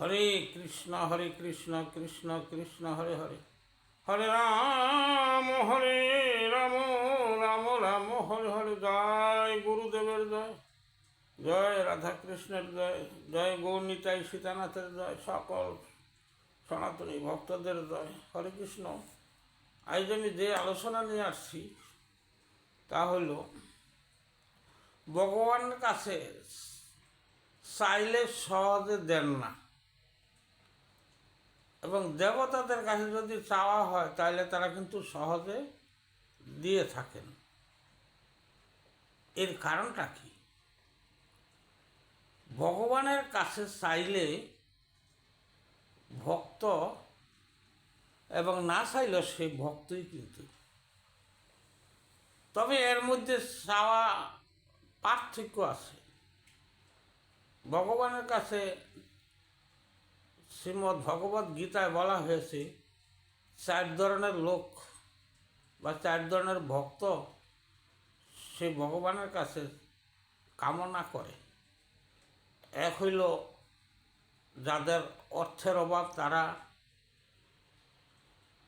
হরে কৃষ্ণ হরে কৃষ্ণ কৃষ্ণ কৃষ্ণ, হরে হরে। হরে রাম হরে রাম রাম রাম, হরে হরে। জয় গুরুদেবের জয়। জয় রাধা কৃষ্ণের জয়। জয় গৌরনীতাই সীতানাথের জয়। সকল সনাতনী ভক্তদের জয়। হরে কৃষ্ণ। আজ আমি যে আলোচনা নিয়ে আসছি, তা হল ভগবানের কাছে চাইলে সহজে দেন না। এবং দেবতাদের কাছে যদি চাওয়া হয়, তাহলে তারা কিন্তু সহজে দিয়ে থাকেন। এর কারণটা কি? ভগবানের কাছে চাইলে ভক্ত এবং না চাইলেও সেই ভক্তই কিন্তু। তবে এর মধ্যে চাওয়া পার্থক্য আছে। ভগবানের কাছে শ্রীমদ্ ভগবত গীতায় বলা হয়েছে, চার ধরনের লোক বা চার ধরনের ভক্ত সে ভগবানের কাছে কামনা করে। এক হইল যাদের অর্থের অভাব, তারা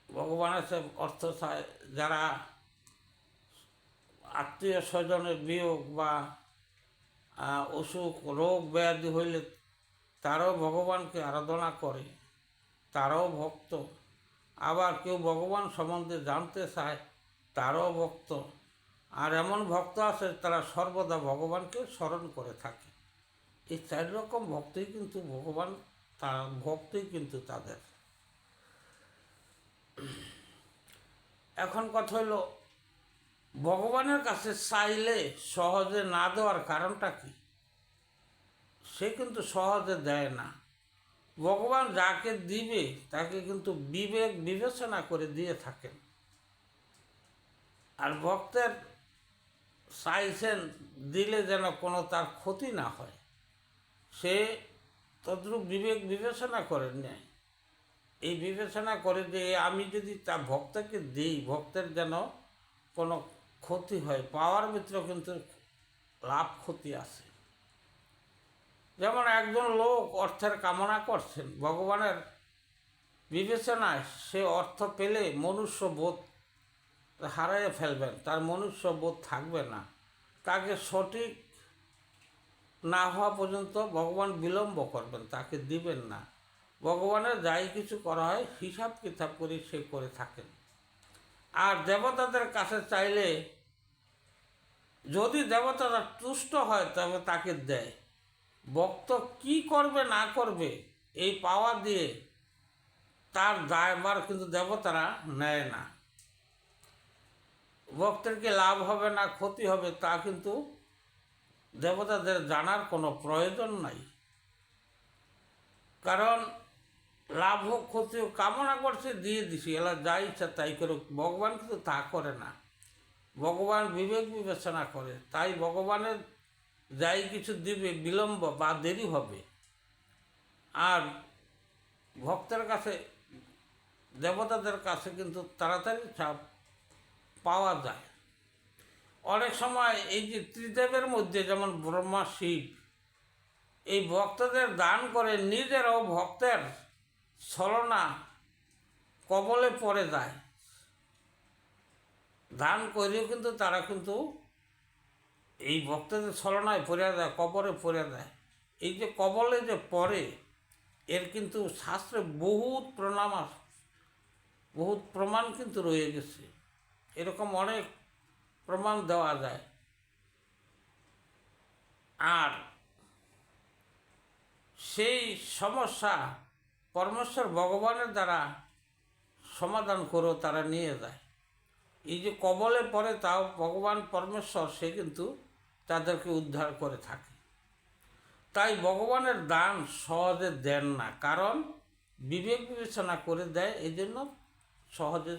ভগবানের কাছে অর্থ চায়, যারা আত্মীয় স্বজনের বিয়োগ বা অসুখ, রোগ, ব্যাধি হইলে তারাও ভগবানকে আরাধনা করে, তারাও ভক্ত। আবার কেউ ভগবান সম্বন্ধে জানতে চায়, তারাও ভক্ত। আর এমন ভক্ত আছে, তারা সর্বদা ভগবানকে স্মরণ করে থাকে। এই চার রকম ভক্তই কিন্তু ভগবান তার ভক্তই কিন্তু তাদের। এখন কথা হলো, ভগবানের কাছে চাইলে সহজে না দেওয়ার কারণটা কি? সে কিন্তু সহজে দেয় না। ভগবান যাকে দিবে, তাকে কিন্তু বিবেক বিবেচনা করে দিয়ে থাকেন। আর ভক্তের চাইছেন দিলে যেন কোনো তার ক্ষতি না হয়। সে তদ্রূপ বিবেক বিবেচনা করে নেয়। এই বিবেচনা করে যে আমি যদি তা ভক্তকে দিই, ভক্তের যেন কোনো ক্ষতি হয়, পাওয়ার ভিতরে কিন্তু লাভ ক্ষতি আছে। যেমন একজন লোক অর্থের কামনা করছেন, ভগবানের বিবেচনায় সে অর্থ পেলে মনুষ্য বোধ হারাইয়ে ফেলবেন, তার মনুষ্য বোধ থাকবে না। তাকে সঠিক না হওয়া পর্যন্ত ভগবান বিলম্ব করবেন, তাকে দিবেন না। ভগবানের যাই কিছু করা হয়, হিসাব কিতাব করে সে করে থাকেন। আর দেবতাদের কাছে চাইলে যদি দেবতারা তুষ্ট হয়, তবে তাকে দেয়। ভক্ত কি করবে, না করবে, এই পাওয়া দিয়ে তার দায়বার কিন্তু দেবতারা নেয় না। ভক্তের কি লাভ হবে, না ক্ষতি হবে, তা কিন্তু দেবতাদের জানার কোনো প্রয়োজন নাই। কারণ লাভ হোক, ক্ষতি হোক, কামনা করছে, দিয়ে দিছি, এলা যা ইচ্ছা তাই করুক, ভগবান কিন্তু তা করে না। ভগবান বিবেক বিবেচনা করে, তাই ভগবানের যাই কিছু দিবে, বিলম্ব বা দেরি হবে। আর ভক্তের কাছে, দেবতাদের কাছে কিন্তু তাড়াতাড়ি চাপ পাওয়া যায়। অনেক সময় এই যে ত্রিদেবের মধ্যে যেমন ব্রহ্মা, শিব, এই ভক্তদের দান করে নিজেরাও ভক্তের ছলনা কবলে পড়ে যায়। দান করেও কিন্তু তারা কিন্তু এই ভক্তদের ছলনায় পড়ে দেয়, কবরে পড়ে দেয়। এই যে কবলে যে পড়ে, এর কিন্তু শাস্ত্রে বহুত প্রণাম বহুত প্রমাণ কিন্তু রয়ে গেছে। এরকম অনেক প্রমাণ দেওয়া যায়। আর সেই সমস্যা পরমেশ্বর ভগবানের দ্বারা সমাধান করেও তারা নিয়ে যায়। এই যে কবলে পড়ে তাও ভগবান পরমেশ্বর, সে কিন্তু তাদেরকে উদ্ধার করে থাকে। তাই ভগবানের দান সহজে দেন না, কারণ বিবেক বিবেচনা করে দেয় এই জন্য সহজে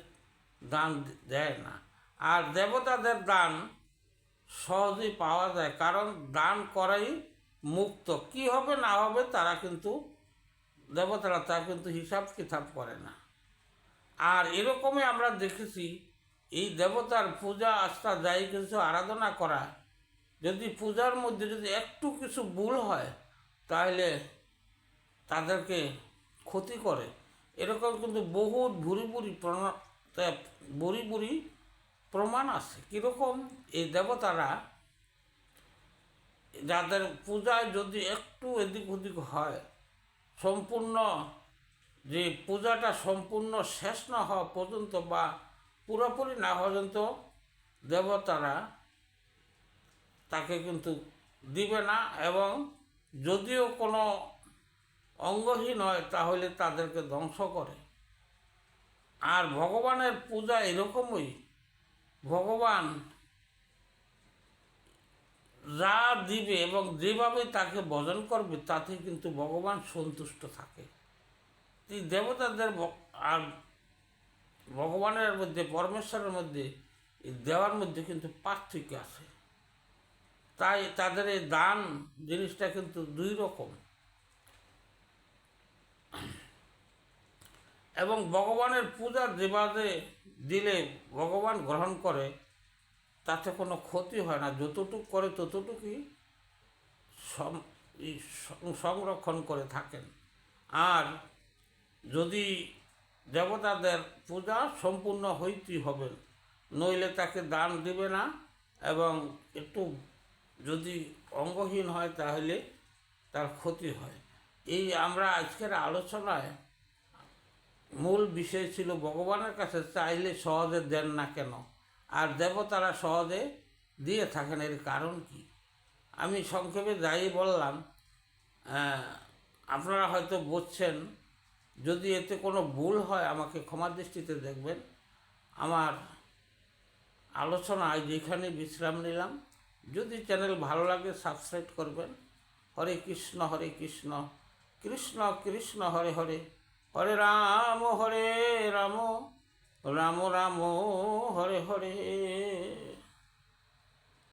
দান দেয় না। আর দেবতাদের দান সহজেই পাওয়া যায়, কারণ দান করাই মুক্ত। কি হবে না হবে তারা কিন্তু, দেবতারা তা কিন্তু হিসাব কিতাব করে না। আর এরকমই আমরা দেখেছি, এই দেবতার পূজা, আস্থা, যাই কিছু আরাধনা করা যদি পূজার মধ্যে যদি একটু কিছু ভুল হয় তাহলে তাদেরকে ক্ষতি করে। এরকম কিন্তু বহুত ভুরি ভুরি বুড়ি বুড়ি প্রমাণ আছে। কীরকম? এই দেবতারা যাদের পূজায় যদি একটু এদিক ওদিক হয়, সম্পূর্ণ যে পূজাটা সম্পূর্ণ শেষ না হওয়া পর্যন্ত বা পুরোপুরি না হওয়া পর্যন্ত দেবতারা তাকে কিন্তু দিবে না এবং যদিও কোনো অঙ্গহীন হয় তাহলে তাদেরকে ধ্বংস করে। আর ভগবানের পূজা এরকমই। ভগবান যা দিবে এবং যেভাবে তাকে ভজন করবে, তাতে কিন্তু ভগবান সন্তুষ্ট থাকে। এই দেবতাদের আর ভগবানের মধ্যে, পরমেশ্বরের মধ্যে দেওয়ার মধ্যে কিন্তু পার্থক্য আছে। তাই তাদের এই দান জিনিসটা কিন্তু দুই রকম। এবং ভগবানের পূজা যেভাবে দিলে ভগবান গ্রহণ করে, তাতে কোনো ক্ষতি হয় না। যতটুকু করে ততটুকুই সংরক্ষণ করে থাকেন। আর যদি দেবতাদের পূজা সম্পূর্ণ হইতেই হবে, নইলে তাকে দান দিবে না এবং একটু যদি অঙ্গহীন হয় তাহলে তার ক্ষতি হয়। এই আমরা আজকের আলোচনায় মূল বিষয় ছিল ভগবানের কাছে চাইলে সহজে দেন না কেন? আর দেবতারা সহজে দিয়ে থাকেন, এর কারণ কি? আমি সংক্ষেপে যাই বললাম আপনারা হয়তো বুঝছেন, যদি এতে কোনো ভুল হয় আমাকে ক্ষমা দৃষ্টিতে দেখবেন। আমার আলোচনা আজ এখানে বিশ্রাম নিলাম যদি চ্যানেল ভালো লাগে সাবস্ক্রাইব করবেন। হরে কৃষ্ণ হরে কৃষ্ণ। কৃষ্ণ কৃষ্ণ, হরে হরে। হরে রাম হরে রাম। রাম রাম, হরে হরে।